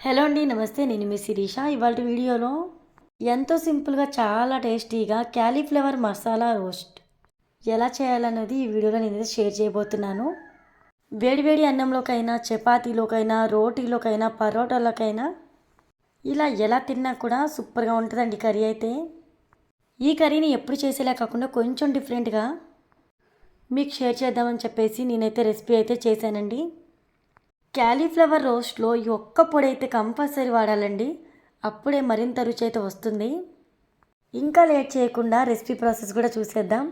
Hello అండి నమస్తే. నేను మీ శిరీష. ఇవాళ వీడియోలో ఎంతో సింపుల్గా చాలా టేస్టీగా క్యాలీఫ్లవర్ మసాలా రోస్ట్ ఎలా చేయాలన్నది ఈ వీడియోలో నేను షేర్ చేయబోతున్నాను. వేడివేడి అన్నంలోకైనా చపాతీలోకైనా రోటీలోకైనా పరోటాలోకైనా ఇలా ఎలా తిన్నా కూడా సూపర్గా ఉంటుందండి కర్రీ అయితే. ఈ కర్రీని ఎప్పుడు చేసేలా కాకుండా కొంచెం డిఫరెంట్గా మీకు షేర్ చేద్దామని చెప్పేసి నేనైతే రెసిపీ అయితే చేశానండి. క్యాలీఫ్లవర్ రోస్ట్లో ఈ ఒక్క పొడి అయితే కంపల్సరీ వాడాలండి. అప్పుడే మరింత రుచి అయితే వస్తుంది. ఇంకా లేట్ చేయకుండా రెసిపీ ప్రాసెస్ కూడా చూసేద్దాం.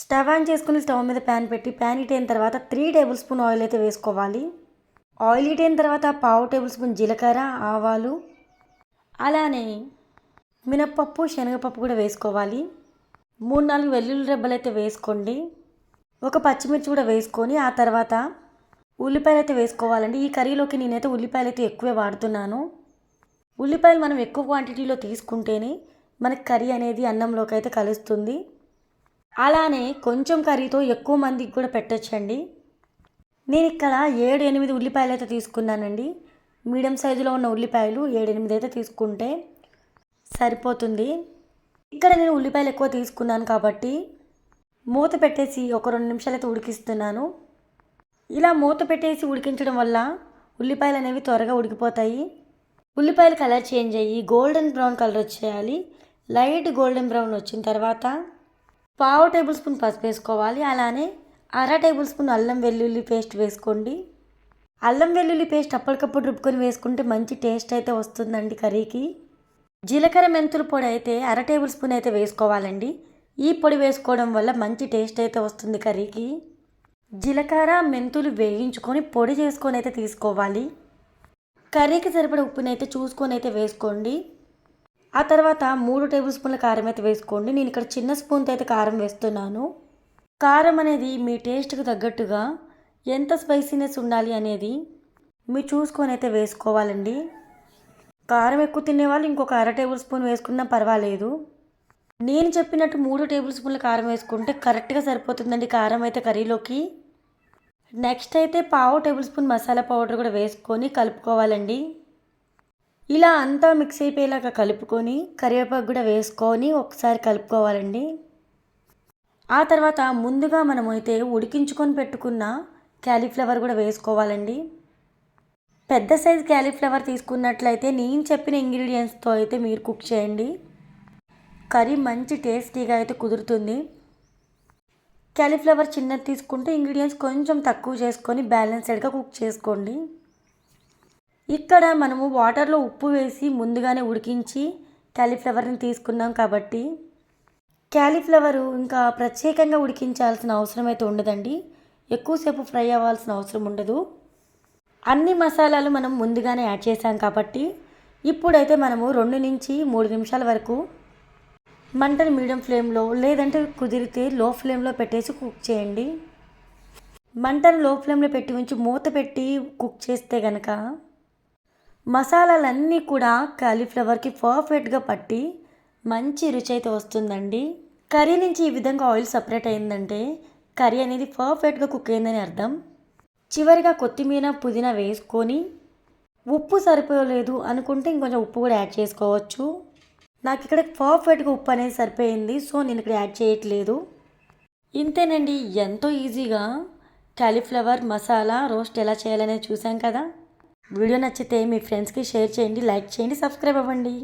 స్టవ్ ఆన్ చేసుకుని స్టవ్ మీద ప్యాన్ పెట్టి ప్యాన్ హీట్ అయిన తర్వాత త్రీ టేబుల్ స్పూన్ ఆయిల్ అయితే వేసుకోవాలి. ఆయిల్ హీట్ అయిన తర్వాత పావు టేబుల్ స్పూన్ జీలకర్ర ఆవాలు అలానే మినప్పప్పు శనగపప్పు కూడా వేసుకోవాలి. మూడు నాలుగు వెల్లుల్లి రెబ్బలు అయితే వేసుకోండి. ఒక పచ్చిమిర్చి కూడా వేసుకొని ఆ తర్వాత ఉల్లిపాయలు అయితే వేసుకోవాలండి. ఈ కర్రీలోకి నేనైతే ఉల్లిపాయలు అయితే ఎక్కువే వాడుతున్నాను. ఉల్లిపాయలు మనం ఎక్కువ క్వాంటిటీలో తీసుకుంటేనే మనకి కర్రీ అనేది అన్నంలోకి అయితే కలుస్తుంది. అలానే కొంచెం కర్రీతో ఎక్కువ మందికి కూడా పెట్టచ్చండి. నేను ఇక్కడ ఏడు ఎనిమిది ఉల్లిపాయలు అయితే తీసుకున్నానండి. మీడియం సైజులో ఉన్న ఉల్లిపాయలు ఏడు ఎనిమిది అయితే తీసుకుంటే సరిపోతుంది. ఇక్కడ నేను ఉల్లిపాయలు ఎక్కువ తీసుకున్నాను కాబట్టి మూత పెట్టేసి ఒక రెండు నిమిషాలు అయితే ఉడికిస్తున్నాను. ఇలా మూత పెట్టేసి ఉడికించడం వల్ల ఉల్లిపాయలు అనేవి త్వరగా ఉడికిపోతాయి. ఉల్లిపాయలు కలర్ చేంజ్ అయ్యి గోల్డెన్ బ్రౌన్ కలర్ వచ్చేయాలి. లైట్ గోల్డెన్ బ్రౌన్ వచ్చిన తర్వాత పావు టేబుల్ స్పూన్ పసుపు వేసుకోవాలి. అలానే అర టేబుల్ స్పూన్ అల్లం వెల్లుల్లి పేస్ట్ వేసుకోండి. అల్లం వెల్లుల్లి పేస్ట్ అప్పటికప్పుడు రుబ్బుకొని వేసుకుంటే మంచి టేస్ట్ అయితే వస్తుందండి కర్రీకి. జీలకర్ర మెంతుల పొడి అయితే అర టేబుల్ స్పూన్ అయితే వేసుకోవాలండి. ఈ పొడి వేసుకోవడం వల్ల మంచి టేస్ట్ అయితే వస్తుంది కర్రీకి. జీలకర్ర మెంతులు వేయించుకొని పొడి చేసుకొని అయితే తీసుకోవాలి. కర్రీకి సరిపడే ఉప్పునైతే చూసుకొని అయితే వేసుకోండి. ఆ తర్వాత మూడు టేబుల్ స్పూన్ల కారం అయితే వేసుకోండి. నేను ఇక్కడ చిన్న స్పూన్తో అయితే కారం వేస్తున్నాను. కారం అనేది మీ టేస్ట్కి తగ్గట్టుగా ఎంత స్పైసీనెస్ ఉండాలి అనేది మీరు చూసుకొని అయితే వేసుకోవాలండి. కారం ఎక్కువ తినేవాళ్ళు ఇంకొక అర టేబుల్ స్పూన్ వేసుకున్నా పర్వాలేదు. నేను చెప్పినట్టు మూడు టేబుల్ స్పూన్ల కారం వేసుకుంటే కరెక్ట్గా సరిపోతుందండి కారం అయితే కర్రీలోకి. నెక్స్ట్ అయితే పావు టేబుల్ స్పూన్ మసాలా పౌడర్ కూడా వేసుకొని కలుపుకోవాలండి. ఇలా అంతా మిక్స్ అయిపోయేలాగా కలుపుకొని కరివేపాకు కూడా వేసుకొని ఒకసారి కలుపుకోవాలండి. ఆ తర్వాత ముందుగా మనమైతే ఉడికించుకొని పెట్టుకున్న క్యాలీఫ్లవర్ కూడా వేసుకోవాలండి. పెద్ద సైజు క్యాలీఫ్లవర్ తీసుకున్నట్లయితే నేను చెప్పిన ఇంగ్రీడియంట్స్తో అయితే మీరు కుక్ చేయండి. కర్రీ మంచి టేస్టీగా అయితే కుదురుతుంది. క్యాలీఫ్లవర్ చిన్నది తీసుకుంటే ఇంగ్రీడియంట్స్ కొంచెం తక్కువ చేసుకొని బ్యాలెన్స్డ్గా కుక్ చేసుకోండి. ఇక్కడ మనము వాటర్లో ఉప్పు వేసి ముందుగానే ఉడికించి క్యాలీఫ్లవర్ని తీసుకున్నాం కాబట్టి క్యాలీఫ్లవరు ఇంకా ప్రత్యేకంగా ఉడికించాల్సిన అవసరం అయితే ఉండదండి. ఎక్కువసేపు ఫ్రై అవ్వాల్సిన అవసరం ఉండదు. అన్ని మసాలాలు మనం ముందుగానే యాడ్ చేసాం కాబట్టి ఇప్పుడైతే మనము రెండు నుంచి మూడు నిమిషాల వరకు మంటను మీడియం ఫ్లేమ్లో లేదంటే కుదిరితే లో ఫ్లేమ్లో పెట్టేసి కుక్ చేయండి. మంటను లో ఫ్లేమ్లో పెట్టి ఉంచి మూత పెట్టి కుక్ చేస్తే కనుక మసాలాలన్నీ కూడా కాలీఫ్లవర్కి పర్ఫెక్ట్గా పట్టి మంచి రుచి అయితే వస్తుందండి. కర్రీ నుంచి ఈ విధంగా ఆయిల్ సపరేట్ అయిందంటే కర్రీ అనేది పర్ఫెక్ట్గా కుక్ అయిందని అర్థం. చివరిగా కొత్తిమీర పుదీనా వేసుకొని ఉప్పు సరిపోలేదు అనుకుంటే ఇంకొంచెం ఉప్పు కూడా యాడ్ చేసుకోవచ్చు. నాకు ఇక్కడ పర్ఫెక్ట్గా ఉప్పు అనేది సరిపోయింది సో నేను ఇక్కడ యాడ్ చేయట్లేదు. ఇంతేనండి ఎంతో ఈజీగా కాలీఫ్లవర్ మసాలా రోస్ట్ ఎలా చేయాలనేది చూసాం కదా? వీడియో నచ్చితే మీ ఫ్రెండ్స్కి షేర్ చేయండి లైక్ చేయండి సబ్స్క్రైబ్ అవ్వండి.